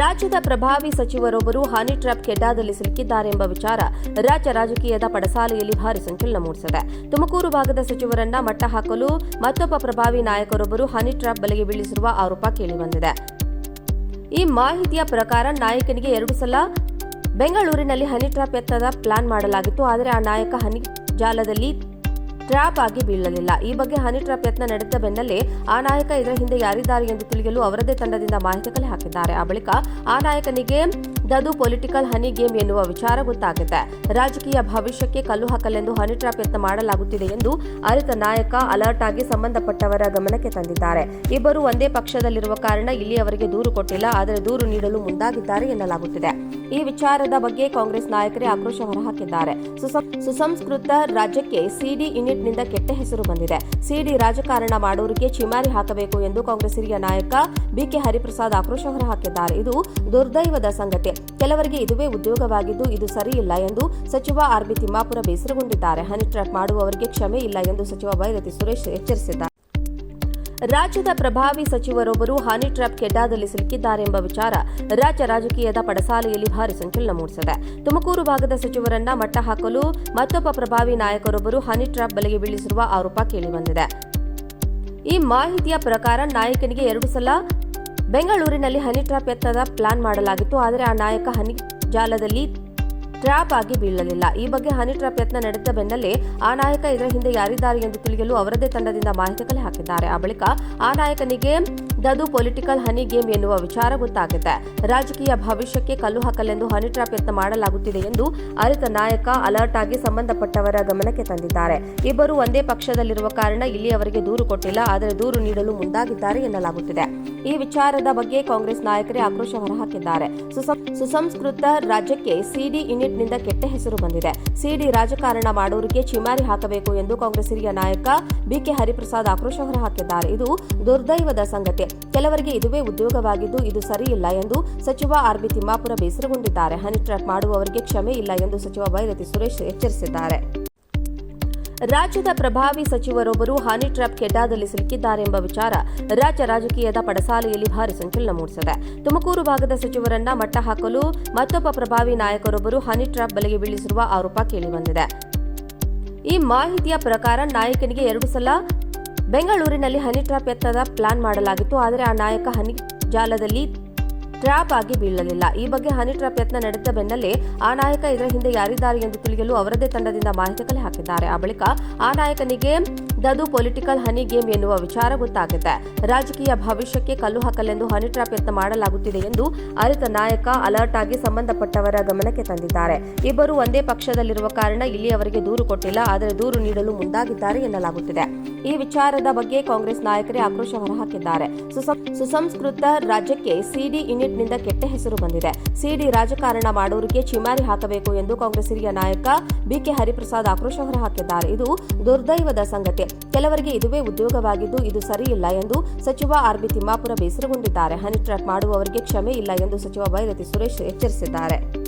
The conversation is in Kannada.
ರಾಜ್ಯದ ಪ್ರಭಾವಿ ಸಚಿವರೊಬ್ಬರು ಹನಿ ಟ್ರ್ಯಾಪ್ ಕೆಡ್ಡಾದಲ್ಲಿ ಸಿಲುಕಿದ್ದಾರೆಂಬ ವಿಚಾರ ರಾಜ್ಯ ರಾಜಕೀಯದ ಪಡಸಾಲೆಯಲ್ಲಿ ಭಾರಿ ಸಂಚಲನ ಮೂಡಿಸಿದೆ. ತುಮಕೂರು ಭಾಗದ ಸಚಿವರನ್ನ ಮಟ್ಟ ಹಾಕಲು ಮತ್ತೊಬ್ಬ ಪ್ರಭಾವಿ ನಾಯಕರೊಬ್ಬರು ಹನಿ ಟ್ರಾಪ್ ಬಲೆಗೆ ಬೀಳಿಸಿರುವ ಆರೋಪ ಕೇಳಿಬಂದಿದೆ ಈ ಮಾಹಿತಿಯ ಪ್ರಕಾರ ನಾಯಕನಿಗೆ ಎರಡು ಸಲ ಬೆಂಗಳೂರಿನಲ್ಲಿ ಹನಿ ಟ್ರಾಪ್ ಎತ್ತದ ಪ್ಲಾನ್ ಮಾಡಲಾಗಿತ್ತು. ಆದರೆ ಆ ನಾಯಕ ಹನಿ ಜಾಲದಲ್ಲಿ ಟ್ರ್ಯಾಪ್ ಆಗಿ ಬೀಳಲಿಲ್ಲ. ಈ ಬಗ್ಗೆ ಹನಿ ಟ್ರ್ಯಾಪ್ ಯತ್ನ ನಡೆದ ಬೆನ್ನಲ್ಲೇ ಆ ನಾಯಕ ಇದರ ಹಿಂದೆ ಯಾರಿದ್ದಾರೆ ಎಂದು ತಿಳಿಯಲು ಅವರದೇ ತಂಡದಿಂದ ಮಾಹಿತಿ ಕಲೆ ಹಾಕಿದ್ದಾರೆ ಆ ಬಳಿಕ ಆ ನಾಯಕನಿಗೆ ದದು ಪೊಲಿಟಿಕಲ್ ಹನಿ ಗೇಮ್ ಎನ್ನುವ ವಿಚಾರ ಗೊತ್ತಾಗಿದೆ. ರಾಜಕೀಯ ಭವಿಷ್ಯಕ್ಕೆ ಕಲ್ಲು ಹಾಕಲೆಂದು ಹನಿ ಟ್ರ್ಯಾಪ್ ಯತ್ನ ಮಾಡಲಾಗುತ್ತಿದೆ ಎಂದು ಅರಿತ ನಾಯಕ ಅಲರ್ಟ್ ಆಗಿ ಸಂಬಂಧಪಟ್ಟವರ ಗಮನಕ್ಕೆ ತಂದಿದ್ದಾರೆ. ಇಬ್ಬರು ಒಂದೇ ಪಕ್ಷದಲ್ಲಿರುವ ಕಾರಣ ಇಲ್ಲಿಯವರೆಗೆ ದೂರು ಕೊಟ್ಟಿಲ್ಲ. ಆದರೆ ದೂರು ನೀಡಲು ಮುಂದಾಗಿದ್ದಾರೆ ಎನ್ನಲಾಗುತ್ತಿದೆ. ಈ ವಿಚಾರದ ಬಗ್ಗೆ ಕಾಂಗ್ರೆಸ್ ನಾಯಕರೇ ಆಕ್ರೋಶ ಹೊರಹಾಕಿದ್ದಾರೆ. ಸುಸಂ- ಸುಸಂಸ್ಕೃತ ರಾಜ್ಯಕ್ಕೆ ಸಿಡಿ ಯೂನಿಟ್ನಿಂದ ಕೆಟ್ಟ ಹೆಸರು ಬಂದಿದೆ. ಸಿಡಿ ರಾಜಕಾರಣ ಮಾಡೋರಿಗೆ ಚಿಮಾರಿ ಹಾಕಬೇಕು ಎಂದು ಕಾಂಗ್ರೆಸ್ ಹಿರಿಯ ನಾಯಕ ಬಿಕೆ ಹರಿಪ್ರಸಾದ್ ಆಕ್ರೋಶ ಹೊರಹಾಕಿದ್ದಾರೆ. ಇದು ದುರ್ದೈವದ ಸಂಗತಿ. ಕೆಲವರಿಗೆ ಇದುವೇ ಉದ್ಯೋಗವಾಗಿದ್ದು ಇದು ಸರಿಯಿಲ್ಲ ಎಂದು ಸಚಿವ ಆರ್ಬಿ ತಿಮ್ಮಾಪುರ ಬೇಸರಗೊಂಡಿದ್ದಾರೆ. ಹನಿ ಟ್ರ್ಯಾಕ್ ಮಾಡುವವರಿಗೆ ಕ್ಷಮೆ ಇಲ್ಲ ಎಂದು ಸಚಿವ ಬೈರತಿ ಸುರೇಶ್ ಎಚ್ಚರಿಸಿದ್ದಾರೆ ರಾಜ್ಯದ ಪ್ರಭಾವಿ ಸಚಿವರೊಬ್ಬರು ಹನಿ ಟ್ರ್ಯಾಪ್ ಕೆಡ್ಡಾದಲ್ಲಿ ಸಿಲುಕಿದ್ದಾರೆಂಬ ವಿಚಾರ ರಾಜ್ಯ ರಾಜಕೀಯದ ಪಡಸಾಲೆಯಲ್ಲಿ ಭಾರಿ ಸಂಚಲನ ಮೂಡಿಸಿದೆ. ತುಮಕೂರು ಭಾಗದ ಸಚಿವರನ್ನ ಮಟ್ಟ ಹಾಕಲು ಮತ್ತೊಬ್ಬ ಪ್ರಭಾವಿ ನಾಯಕರೊಬ್ಬರು ಹನಿ ಟ್ರ್ಯಾಪ್ ಬಲೆಗೆ ಬೀಳಿಸಿರುವ ಆರೋಪ ಕೇಳಿಬಂದಿದೆ ಈ ಮಾಹಿತಿಯ ಪ್ರಕಾರ ನಾಯಕನಿಗೆ ಎರಡು ಸಲ ಬೆಂಗಳೂರಿನಲ್ಲಿ ಹನಿ ಟ್ರ್ಯಾಪ್ ಎತ್ತದ ಪ್ಲಾನ್ ಮಾಡಲಾಗಿತ್ತು. ಆದರೆ ಆ ನಾಯಕ ಹನಿ ಜಾಲದಲ್ಲಿ ಟ್ರ್ಯಾಪ್ ಆಗಿ ಬೀಳಲಿಲ್ಲ. ಈ ಬಗ್ಗೆ ಹನಿ ಟ್ರ್ಯಾಪ್ ಯತ್ನ ನಡೆದ ಬೆನ್ನಲ್ಲೇ ಆ ನಾಯಕ ಇದರ ಹಿಂದೆ ಯಾರಿದ್ದಾರೆ ಎಂದು ತಿಳಿಯಲು ಅವರದೇ ತಂಡದಿಂದ ಮಾಹಿತಿ ಕಲೆ ಹಾಕಿದ್ದಾರೆ ಆ ಬಳಿಕ ಆ ನಾಯಕನಿಗೆ ದದು ಪೊಲಿಟಿಕಲ್ ಹನಿ ಗೇಮ್ ಎನ್ನುವ ವಿಚಾರ ಗೊತ್ತಾಗಿದೆ. ರಾಜಕೀಯ ಭವಿಷ್ಯಕ್ಕೆ ಕಲ್ಲು ಹಾಕಲೆಂದು ಹನಿ ಟ್ರ್ಯಾಪ್ ಯತ್ನ ಮಾಡಲಾಗುತ್ತಿದೆ ಎಂದು ಅರಿತ ನಾಯಕ ಅಲರ್ಟ್ ಆಗಿ ಸಂಬಂಧಪಟ್ಟವರ ಗಮನಕ್ಕೆ ತಂದಿದ್ದಾರೆ. ಇಬ್ಬರು ಒಂದೇ ಪಕ್ಷದಲ್ಲಿರುವ ಕಾರಣ ಇಲ್ಲಿಯವರೆಗೆ ದೂರು ಕೊಟ್ಟಿಲ್ಲ, ಆದರೆ ದೂರು ನೀಡಲು ಮುಂದಾಗಿದ್ದಾರೆ ಎನ್ನಲಾಗುತ್ತಿದೆ. ಈ ವಿಚಾರದ ಬಗ್ಗೆ ಕಾಂಗ್ರೆಸ್ ನಾಯಕರೇ ಆಕ್ರೋಶ ಹೊರಹಾಕಿದ್ದಾರೆ. ಸುಸಂ- ಸುಸಂಸ್ಕೃತ ರಾಜ್ಯಕ್ಕೆ ಸಿಡಿ ಯೂನಿಟ್ನಿಂದ ಕೆಟ್ಟ ಹೆಸರು ಬಂದಿದೆ. ಸಿಡಿ ರಾಜಕಾರಣ ಮಾಡೋರಿಗೆ ಚಿಮಾರಿ ಹಾಕಬೇಕು ಎಂದು ಕಾಂಗ್ರೆಸ್ ಹಿರಿಯ ನಾಯಕ ಬಿಕೆ ಹರಿಪ್ರಸಾದ್ ಆಕ್ರೋಶ ಹೊರಹಾಕಿದ್ದಾರೆ. ಇದು ದುರ್ದೈವದ ಸಂಗತಿ. ಕೆಲವರಿಗೆ ಇದುವೇ ಉದ್ಯೋಗವಾಗಿದ್ದು ಇದು ಸರಿಯಿಲ್ಲ ಎಂದು ಸಚಿವ ಆರ್ಬಿ ತಿಮ್ಮಾಪುರ ಬೇಸರಗೊಂಡಿದ್ದಾರೆ. ಹನಿ ಟ್ರ್ಯಾಕ್ ಮಾಡುವವರಿಗೆ ಕ್ಷಮೆ ಇಲ್ಲ ಎಂದು ಸಚಿವ ಬೈರತಿ ಸುರೇಶ್ ಎಚ್ಚರಿಸಿದ್ದಾರೆ. ರಾಜ್ಯದ ಪ್ರಭಾವಿ ಸಚಿವರೊಬ್ಬರು ಹನಿ ಟ್ರ್ಯಾಪ್ ಕೆಡ್ಡಾದಲ್ಲಿ ಸಿಲುಕಿದ್ದಾರೆಂಬ ವಿಚಾರ ರಾಜ್ಯ ರಾಜಕೀಯದ ಪಡಸಾಲೆಯಲ್ಲಿ ಭಾರಿ ಸಂಚಲನ ಮೂಡಿಸಿದೆ. ತುಮಕೂರು ಭಾಗದ ಸಚಿವರನ್ನ ಮಟ್ಟ ಹಾಕಲು ಮತ್ತೊಬ್ಬ ಪ್ರಭಾವಿ ನಾಯಕರೊಬ್ಬರು ಹನಿ ಟ್ರ್ಯಾಪ್ ಬಲೆಗೆ ಬೀಳಿಸಿರುವ ಆರೋಪ ಕೇಳಿಬಂದಿದೆ ಈ ಮಾಹಿತಿಯ ಪ್ರಕಾರ ನಾಯಕನಿಗೆ ಎರಡು ಸಲ ಬೆಂಗಳೂರಿನಲ್ಲಿ ಹನಿ ಟ್ರ್ಯಾಪ್ ಎತ್ತದ ಪ್ಲಾನ್ ಮಾಡಲಾಗಿತ್ತು. ಆದರೆ ಆ ನಾಯಕ ಹನಿ ಜಾಲದಲ್ಲಿ ಟ್ರ್ಯಾಪ್ ಆಗಿ ಬೀಳಲಿಲ್ಲ. ಈ ಬಗ್ಗೆ ಹನಿ ಟ್ರ್ಯಾಪ್ ಯತ್ನ ನಡೆದ ಬೆನ್ನಲ್ಲೇ ಆ ನಾಯಕ ಇದರ ಹಿಂದೆ ಯಾರಿದ್ದಾರೆ ಎಂದು ತಿಳಿಯಲು ಅವರದೇ ತಂಡದಿಂದ ಮಾಹಿತಿ ಕಲೆ ಹಾಕಿದ್ದಾರೆ ಆ ಬಳಿಕ ಆ ನಾಯಕನಿಗೆ ದದು ಪೊಲಿಟಿಕಲ್ ಹನಿ ಗೇಮ್ ಎನ್ನುವ ವಿಚಾರ ಗೊತ್ತಾಗಿದೆ. ರಾಜಕೀಯ ಭವಿಷ್ಯಕ್ಕೆ ಕಲ್ಲು ಹಾಕಲೆಂದು ಹನಿ ಟ್ರ್ಯಾಪ್ ಯತ್ನ ಮಾಡಲಾಗುತ್ತಿದೆ ಎಂದು ಅರಿತ ನಾಯಕ ಅಲರ್ಟ್ ಆಗಿ ಸಂಬಂಧಪಟ್ಟವರ ಗಮನಕ್ಕೆ ತಂದಿದ್ದಾರೆ. ಇಬ್ಬರು ಒಂದೇ ಪಕ್ಷದಲ್ಲಿರುವ ಕಾರಣ ಇಲ್ಲಿಯವರೆಗೆ ದೂರು ಕೊಟ್ಟಿಲ್ಲ, ಆದರೆ ದೂರು ನೀಡಲು ಮುಂದಾಗಿದ್ದಾರೆ ಎನ್ನಲಾಗುತ್ತಿದೆ. ಈ ವಿಚಾರದ ಬಗ್ಗೆ ಕಾಂಗ್ರೆಸ್ ನಾಯಕರೇ ಆಕ್ರೋಶ ಹೊರಹಾಕಿದ್ದಾರೆ. ಸುಸಂ- ಸುಸಂಸ್ಕೃತ ರಾಜ್ಯಕ್ಕೆ ಸಿಡಿ ಯೂನಿಟ್ನಿಂದ ಕೆಟ್ಟ ಹೆಸರು ಬಂದಿದೆ. ಸಿಡಿ ರಾಜಕಾರಣ ಮಾಡೋರಿಗೆ ಚಿಮಾರಿ ಹಾಕಬೇಕು ಎಂದು ಕಾಂಗ್ರೆಸ್ ಹಿರಿಯ ನಾಯಕ ಬಿಕೆ ಹರಿಪ್ರಸಾದ್ ಆಕ್ರೋಶ ಹೊರಹಾಕಿದ್ದಾರೆ. ಇದು ದುರ್ದೈವದ ಸಂಗತಿ. ಕೆಲವರಿಗೆ ಇದುವೇ ಉದ್ಯೋಗವಾಗಿದ್ದು ಇದು ಸರಿಯಿಲ್ಲ ಎಂದು ಸಚಿವ ಆರ್ಬಿ ತಿಮ್ಮಾಪುರ ಬೇಸರಗೊಂಡಿದ್ದಾರೆ. ಹನಿ ಟ್ರ್ಯಾಕ್ ಮಾಡುವವರಿಗೆ ಕ್ಷಮೆ ಇಲ್ಲ ಎಂದು ಸಚಿವ ಬೈರತಿ ಸುರೇಶ್ ಎಚ್ಚರಿಸಿದ್ದಾರೆ.